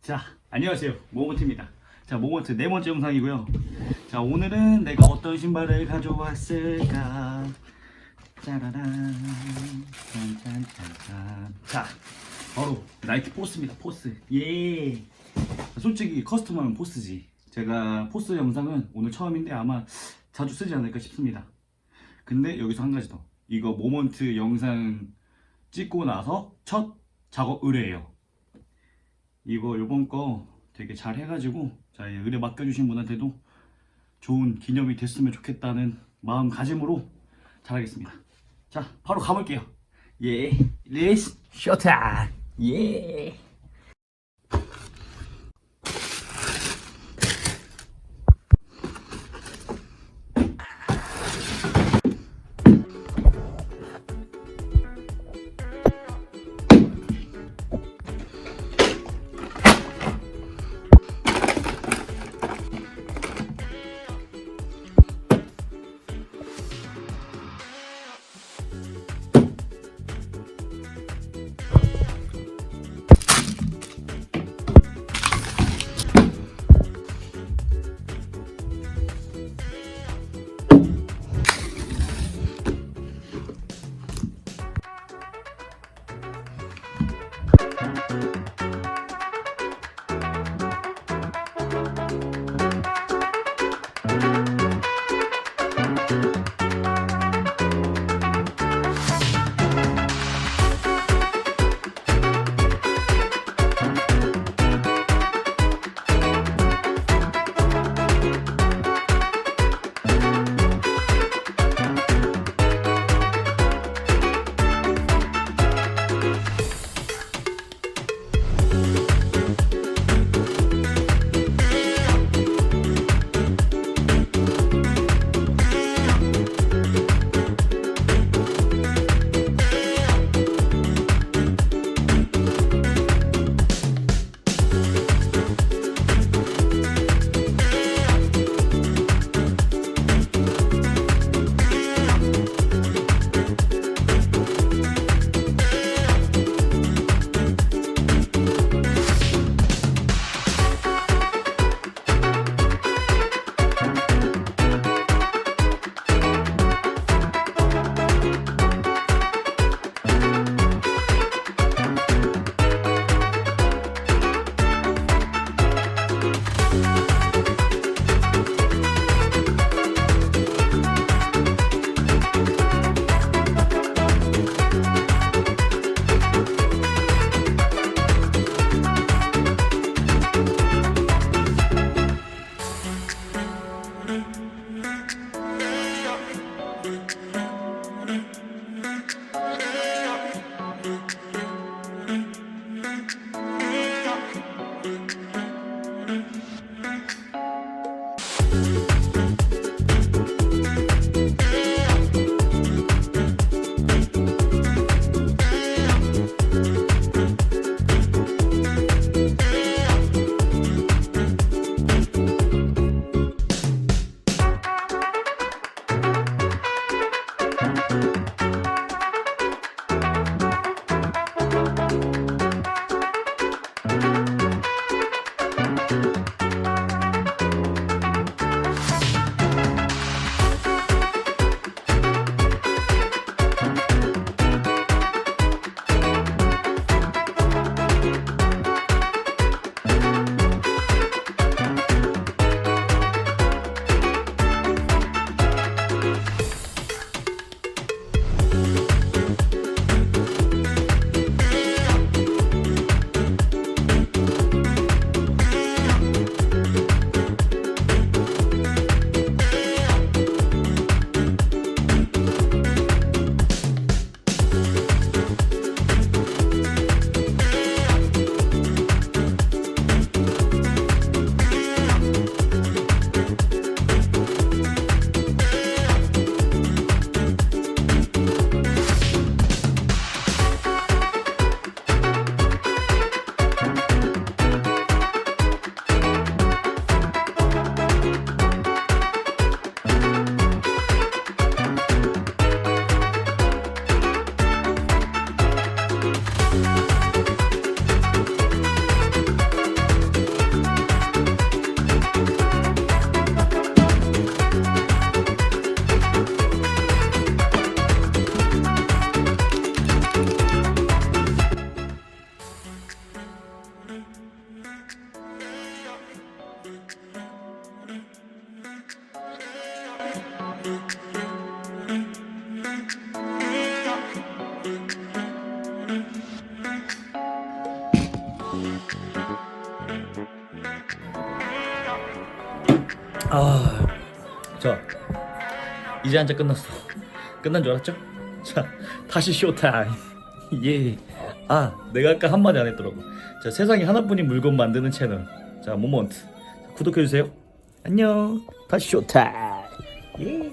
자, 안녕하세요. 모먼트입니다. 자, 모먼트 네 번째 영상이고요. 자, 오늘은 내가 어떤 신발을 가져왔을까? 짜라란. 자, 바로 나이키 포스입니다. 포스. 예. 솔직히 커스텀하면 포스지. 제가 포스 영상은 오늘 처음인데 아마 자주 쓰지 않을까 싶습니다. 근데 여기서 한 가지 더. 이거 모먼트 영상 찍고 나서 첫 작업 의뢰예요. 이거 요번 거 되게 잘 해가지고 자, 이 의뢰 맡겨주신 분한테도 좋은 기념이 됐으면 좋겠다는 마음가짐으로 잘하겠습니다. 자, 바로 가볼게요. 예, 레스 쇼타. 예. 아, 자, 이제 한자 끝났어. 끝난 줄 알았죠? 자, 다시 쇼타임. 예. 아, 내가 아까 한마디 안 했더라고. 자, 세상에 하나뿐인 물건 만드는 채널. 자, 모먼트. 구독해 주세요. 안녕. 다시 쇼타임. 예.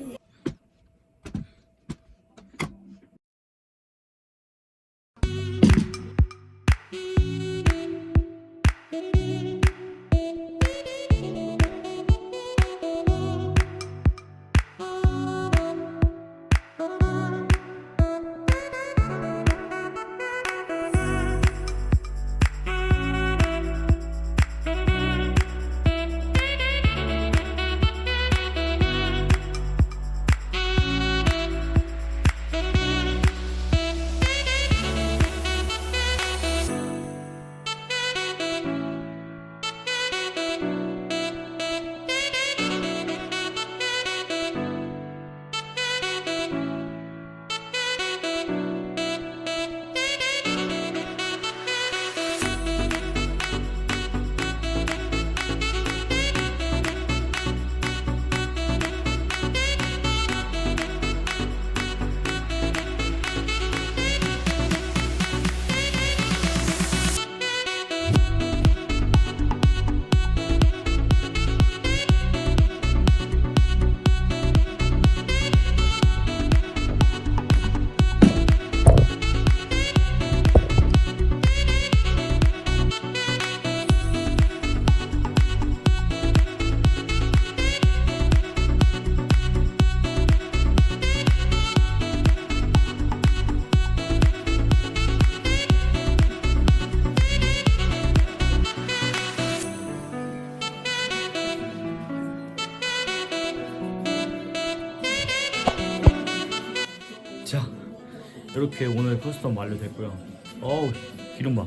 이렇게 오늘 커스텀 완료됐고요. 어우, 기름 봐.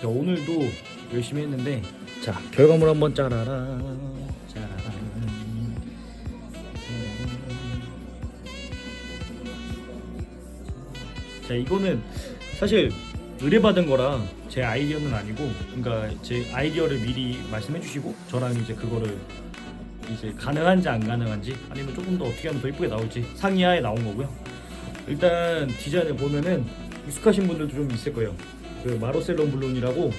자, 오늘도 열심히 했는데, 자, 결과물 한번 짜라라. 짜라라. 자, 이거는 사실 의뢰받은 거라 제 아이디어는 아니고, 그러니까 제 아이디어를 미리 말씀해 주시고, 저랑 이제 그거를 이제 가능한지 안 가능한지 아니면 조금 더 어떻게 하면 더 이쁘게 나올지 상의하에 나온 거고요. 일단 디자인을 보면은 익숙하신 분들도 좀 있을 거예요. 그 마로셀론 블론이라고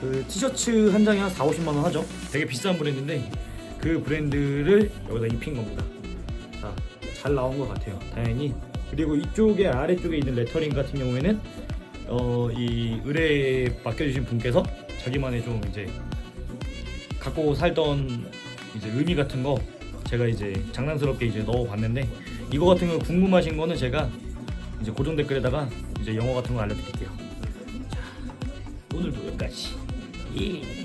그 티셔츠 한 장에 한 4, 50만 원 하죠. 되게 비싼 브랜드인데 그 브랜드를 여기다 입힌 겁니다. 자, 잘 나온 것 같아요. 다행히. 그리고 이쪽에 아래쪽에 있는 레터링 같은 경우에는 어, 이 의뢰 맡겨주신 분께서 자기만의 좀 이제 갖고 살던 이제 의미 같은 거 제가 이제 장난스럽게 이제 넣어봤는데 이거 같은 거 궁금하신 거는 제가 이제 고정 댓글에다가 이제 영어 같은 거 알려드릴게요. 자, 오늘도 여기까지. 예.